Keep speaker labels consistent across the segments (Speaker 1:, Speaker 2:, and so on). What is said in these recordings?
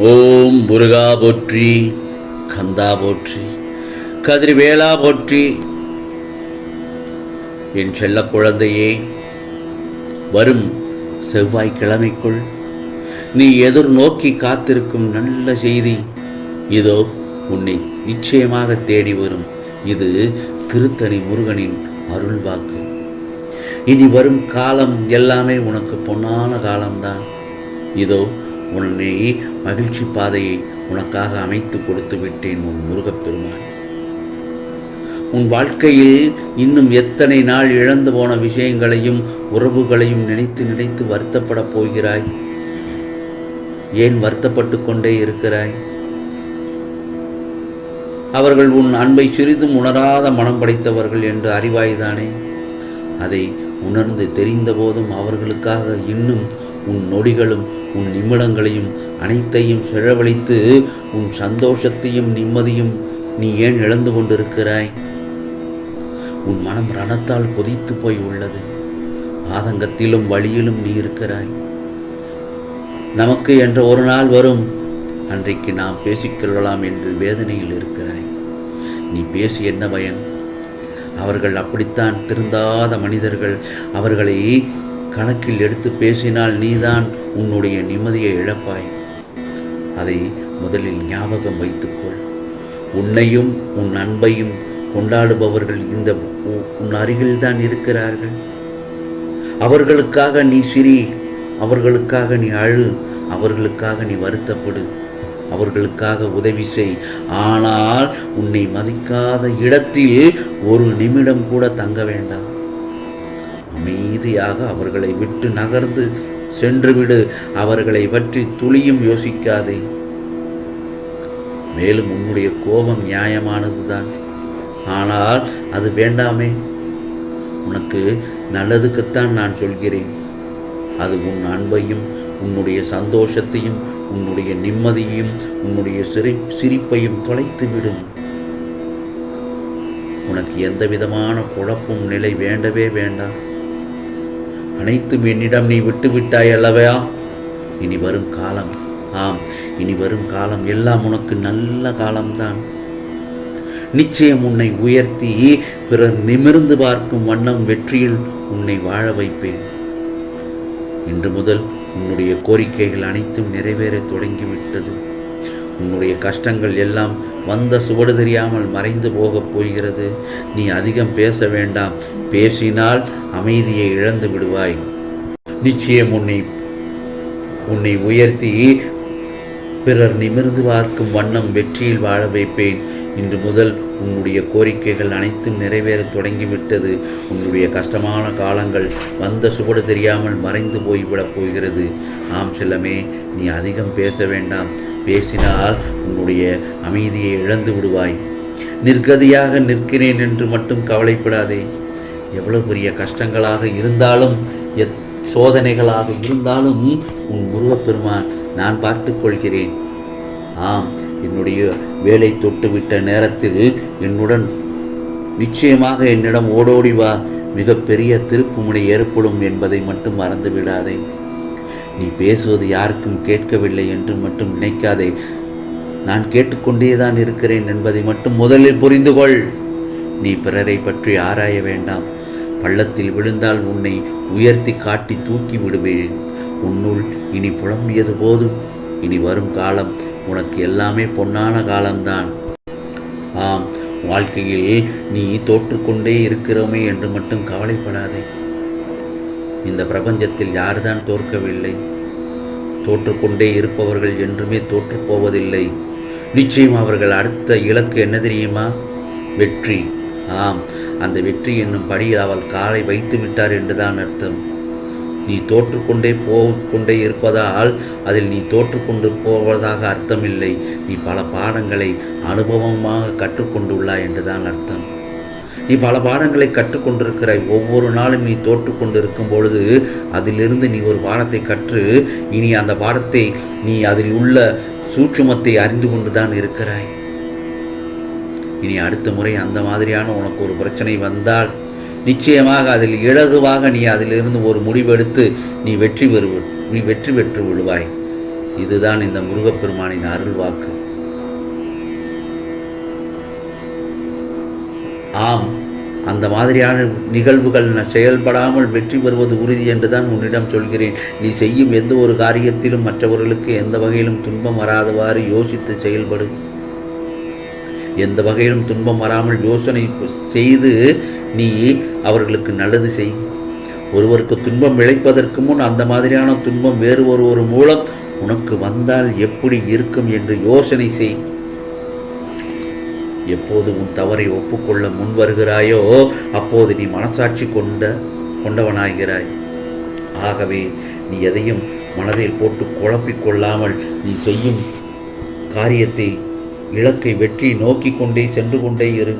Speaker 1: ஓம் முருகா போற்றி கந்தா போற்றி கதிர்வேலா போற்றி. என் செல்ல குழந்தையே வரும் செவ்வாய்க்கிழமைக்குள் நீ எதிர்நோக்கி காத்திருக்கும் நல்ல செய்தி இதோ உன்னை நிச்சயமாக தேடி வரும். இது திருத்தணி முருகனின் அருள்வாக்கு இனி வரும் காலம் எல்லாமே உனக்கு பொன்னான காலம்தான். இதோ உன்னை மகிழ்ச்சி பாதையை உனக்காக அமைத்து கொடுத்து விட்டேன் உன் முருகப்பெருமான். உன் வாழ்க்கையில் இன்னும் எத்தனை நாள் இழந்து போன விஷயங்களையும் உறவுகளையும் நினைத்து நினைத்து வருத்தப்படப் போகிறாய்? ஏன் வருத்தப்பட்டு கொண்டே இருக்கிறாய்? அவர்கள் உன் அன்பை சிறிதும் உணராத மனம் படைத்தவர்கள் என்று அறிவாய்தானே? அதை உணர்ந்து தெரிந்த போதும் அவர்களுக்காக இன்னும் உன் நொடிகளும் உன் நிமிடங்களையும் அனைத்தையும் செலவழித்து உன் சந்தோஷத்தையும் நிம்மதியும் நீ ஏன் இழந்து கொண்டிருக்கிறாய்? உன் மனம் ரணத்தால் கொதித்து போய் உள்ளது. ஆதங்கத்திலும் வழியிலும் நீ இருக்கிறாய். நமக்கு என்ற ஒரு நாள் வரும். அன்றைக்கு நாம் பேசிக்கொள்ளலாம் என்று வேதனையில் இருக்கிறாய். நீ பேசி என்ன பயன்? அவர்கள் அப்படித்தான் திருந்தாத மனிதர்கள். அவர்களை கணக்கில் எடுத்து பேசினால் நீதான் உன்னுடைய நிம்மதியை இழப்பாய். அதை முதலில் ஞாபகம் வைத்துக்கொள். உன்னையும் உன் அன்பையும் கொண்டாடுபவர்கள் இந்த உன் அருகில்தான் இருக்கிறார்கள். அவர்களுக்காக நீ சிரி அவர்களுக்காக நீ அழு அவர்களுக்காக நீ வருத்தப்படு அவர்களுக்காக உதவி செய். ஆனால் உன்னை மதிக்காத இடத்தில் ஒரு நிமிடம் கூட தங்க வேண்டாம். அமைதியாக அவர்களை விட்டு நகர்ந்து சென்றுவிடு. அவர்களை பற்றி துளியும் யோசிக்காதே. மேலும் உன்னுடைய கோபம் நியாயமானதுதான். ஆனால் அது வேண்டாமே. உனக்கு நல்லதுக்குத்தான் நான் சொல்கிறேன். அது உன் அன்பையும் உன்னுடைய சந்தோஷத்தையும் உன்னுடைய நிம்மதியையும் உன்னுடைய சிரி சிரிப்பையும் தொலைத்து விடும் உனக்கு எந்த விதமான குழப்பும் நிலை வேண்டவே வேண்டாம். அனைத்தும் என்னிடம் நீ விட்டுவிட்டாய் அல்லவையா இனி வரும் காலம் ஆம் இனி வரும் காலம் எல்லாம் உனக்கு நல்ல காலம்தான். நிச்சயம் உன்னை உயர்த்தி பிறர் நிமிர்ந்து பார்க்கும் வண்ணம் வெற்றியில் உன்னை வாழ வைப்பேன். இன்று முதல் உன்னுடைய கோரிக்கைகள் அனைத்தும் நிறைவேற தொடங்கிவிட்டது. உன்னுடைய கஷ்டங்கள் எல்லாம் வந்த சுவடு தெரியாமல் மறைந்து போகப் போகிறது. நீ அதிகம் பேச வேண்டாம். பேசினால் அமைதியை இழந்து விடுவாய். நிச்சயம் உன்னை உன்னை உயர்த்தி பிறர் நிமிர்ந்து பார்க்கும் வண்ணம் வெற்றியில் வாழ வைப்பேன். இன்று முதல் உன்னுடைய கோரிக்கைகள் அனைத்தும் நிறைவேறத் தொடங்கிவிட்டது. உன்னுடைய கஷ்டமான காலங்கள் வந்த சுவடு தெரியாமல் மறைந்து போய்விடப் போகிறது. ஆம் செல்லமே நீ அதிகம் பேச வேண்டாம். பேசினால் உன்னுடைய அமைதியை இழந்து விடுவாய். நிர்கதியாக நிற்கிறேன் என்று மட்டும் கவலைப்படாதே. எவ்வளவு பெரிய கஷ்டங்களாக இருந்தாலும் எத் சோதனைகளாக இருந்தாலும் உன் முருகப்பெருமான் நான் பார்த்து கொள்கிறேன். ஆம் என்னுடைய வேலை தொட்டுவிட்ட நேரத்தில் என்னுடன் நிச்சயமாக என்னிடம் ஓடோடி வா மிகப்பெரிய திருப்புமுனை ஏற்படும் என்பதை மட்டும் மறந்து விடாதே. நீ பேசுவது யாருக்கும் கேட்கவில்லை என்று மட்டும் நினைக்காதே. நான் கேட்டுக்கொண்டேதான் இருக்கிறேன் என்பதை மட்டும் முதலில் புரிந்து கொள். நீ பிறரை பற்றி ஆராய வேண்டாம். பள்ளத்தில் விழுந்தால் உன்னை உயர்த்தி காட்டி தூக்கி விடுவேன். உன்னுள் இனி புலம்பியது போதும். இனி வரும் காலம் உனக்கு எல்லாமே பொன்னான காலம்தான். ஆம் வாழ்க்கையில் நீ தோற்றுக்கொண்டே இருக்கிறோமே என்று மட்டும் கவலைப்படாதே. இந்த பிரபஞ்சத்தில் யார்தான் தோற்கவில்லை? தோற்றுக்கொண்டே இருப்பவர்கள் என்றுமே தோற்றுப்போவதில்லை நிச்சயம் அவர்கள் அடுத்த இலக்கு என்ன தெரியுமா? வெற்றி. ஆம் அந்த வெற்றி என்னும் படியில் அவள் காலை வைத்து விட்டார் என்றுதான் அர்த்தம். நீ தோற்றுக்கொண்டே போகொண்டே இருப்பதால் அதில் நீ தோற்றுக்கொண்டு போவதாக அர்த்தமில்லை. நீ பல பாடங்களை அனுபவமாக கற்றுக்கொண்டுள்ளாய் என்றுதான் அர்த்தம். நீ பல பாடங்களை கற்றுக்கொண்டிருக்கிறாய் ஒவ்வொரு நாளும் நீ தோற்றுக்கொண்டிருக்கும் பொழுது அதிலிருந்து நீ ஒரு பாடத்தை கற்று இனி அந்த பாடத்தை நீ அதில் உள்ள சூட்சுமத்தை அறிந்து கொண்டுதான் இருக்கிறாய். இனி அடுத்த முறை அந்த மாதிரியான உனக்கு ஒரு பிரச்சனை வந்தால் நிச்சயமாக அதில் இலகுவாக நீ அதிலிருந்து ஒரு முடிவெடுத்து நீ வெற்றி பெறு நீ வெற்றி பெற்று விடுவாய். இதுதான் இந்த முருகப்பெருமானின் அருள் வாக்கு. ஆம் அந்த மாதிரியான நிகழ்வுகள் செயல்படாமல் வெற்றி பெறுவது உறுதி என்றுதான் உன்னிடம் சொல்கிறேன். நீ செய்யும் எந்த ஒரு காரியத்திலும் மற்றவர்களுக்கு எந்த வகையிலும் துன்பம் வராதவாறு யோசித்து செயல்படு. எந்த வகையிலும் துன்பம் வராமல் யோசனை செய்து நீ அவர்களுக்கு நல்லது செய். ஒருவருக்கு துன்பம் விளைப்பதற்கு முன் அந்த மாதிரியான துன்பம் வேறு ஒருவர் மூலம் உனக்கு வந்தால் எப்படி இருக்கும் என்று யோசனை செய். எப்போது உன் தவறை ஒப்புக்கொள்ள முன் வருகிறாயோ அப்போது நீ மனசாட்சி கொண்ட கொண்டவனாகிறாய். ஆகவே நீ எதையும் மனதில் போட்டு குழப்பிக் கொள்ளாமல் நீ செய்யும் காரியத்தை இலக்கை வெற்றி நோக்கி கொண்டே சென்று கொண்டே இரு.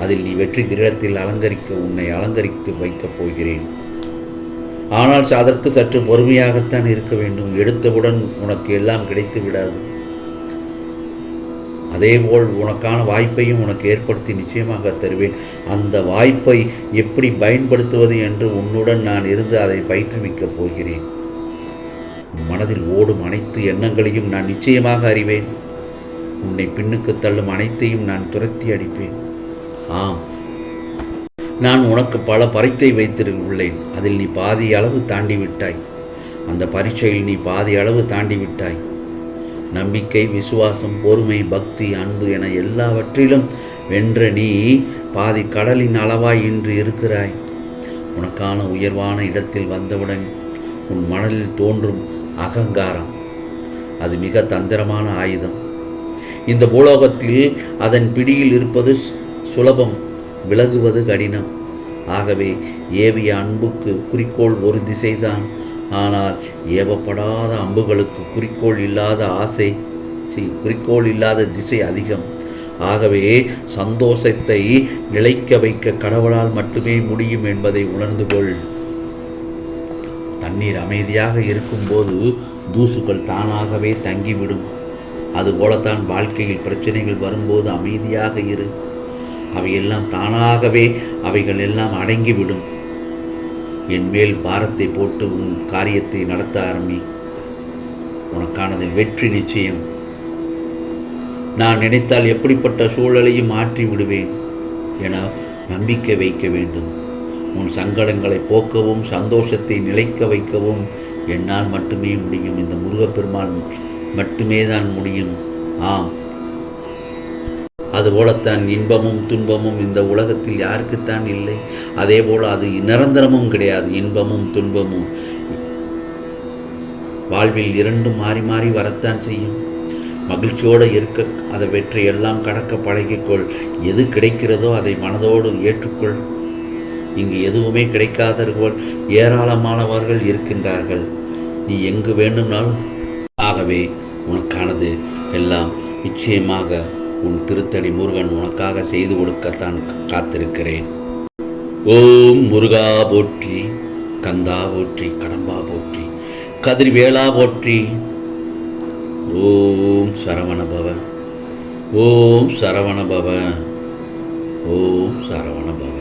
Speaker 1: அதில் நீ வெற்றி கிரீடத்தில் அலங்கரிக்க உன்னை அலங்கரித்து வைக்கப் போகிறேன். ஆனால் அதற்கு சற்று பொறுமையாகத்தான் இருக்க வேண்டும். எடுத்தவுடன் உனக்கு எல்லாம் கிடைத்து விடாது. அதேபோல் உனக்கான வாய்ப்பையும் உனக்கு ஏற்படுத்தி நிச்சயமாக தருவேன். அந்த வாய்ப்பை எப்படி பயன்படுத்துவது என்று உன்னுடன் நான் இருந்து அதை பயிற்றுவிக்கப் போகிறேன். மனதில் ஓடும் அனைத்து எண்ணங்களையும் நான் நிச்சயமாக அறிவேன். உன்னை பின்னுக்கு தள்ளும் அனைத்தையும் நான் துரத்தி அடிப்பேன். ஆம். நான் உனக்கு பல பரீட்சை வைத்திருஉள்ளேன் அதில் நீ பாதி அளவு தாண்டி விட்டாய். அந்த பரீட்சையில் நீ பாதி அளவு தாண்டி விட்டாய். நம்பிக்கை விசுவாசம் பொறுமை பக்தி அன்பு என எல்லாவற்றிலும் வென்ற நீ பாதி கடலின் அளவாய் இன்று இருக்கிறாய். உனக்கான உயர்வான இடத்தில் வந்தவுடன் உன் மனதில் தோன்றும் அகங்காரம். அது மிக தந்திரமான ஆயுதம். இந்த பூலோகத்தில் அதன் பிடியில் இருப்பது சுலபம் விலகுவது கடினம். ஆகவே ஏவிய அன்புக்கு குறிக்கோள் ஒரு திசைதான் ஆனால் ஏவப்படாத அம்புகளுக்கு குறிக்கோள் இல்லாத ஆசை சி குறிக்கோள் இல்லாத திசை அதிகம். ஆகவே சந்தோஷத்தை நிலைக்க வைக்க கடவுளால் மட்டுமே முடியும் என்பதை உணர்ந்து கொள். தண்ணீர் அமைதியாக இருக்கும்போது தூசுகள் தானாகவே தங்கிவிடும். அதுபோலத்தான் வாழ்க்கையில் பிரச்சனைகள் வரும்போது அமைதியாக இரு. அவையெல்லாம் தானாகவே அவைகள் எல்லாம் அடங்கிவிடும். என் மேல் பாரத்தை போட்டு உன் காரியத்தை நடத்த ஆரம்பி. உனக்கானது வெற்றி நிச்சயம். நான் நினைத்தால் எப்படிப்பட்ட சூழலையும் மாற்றி விடுவேன் என நம்பிக்கை வைக்க வேண்டும். உன் சங்கடங்களை போக்கவும் சந்தோஷத்தை நிலைக்க வைக்கவும் என்னால் மட்டுமே முடியும். இந்த முருகப்பெருமான் மட்டுமே தான் முடியும். ஆம். அதுபோலத்தான் இன்பமும் துன்பமும் இந்த உலகத்தில் யாருக்குத்தான் இல்லை. அதே போல் அது நிரந்தரமும் கிடையாது. இன்பமும் துன்பமும் வாழ்வில் இரண்டும் மாறி மாறி வரத்தான் செய்யும். மகிழ்ச்சியோடு இருக்க அதை வெற்றி எல்லாம் கடக்க பழகிக்கொள். எது கிடைக்கிறதோ அதை மனதோடு ஏற்றுக்கொள். இங்கு எதுவுமே கிடைக்காதவர்கள் ஏராளமானவர்கள் இருக்கின்றார்கள். நீ எங்கு வேண்டும்னாலும் ஆகவே உனக்கானது எல்லாம் நிச்சயமாக உன் திருத்தடி முருகன் உனக்காக செய்து கொடுக்கத்தான் காத்திருக்கிறேன். ஓம் முருகா போற்றி கந்தா போற்றி கடம்பா போற்றி கதிர்வேளா போற்றி. ஓம் சரவணபவ ஓம் சரவணபவ ஓம் சரவணபவ.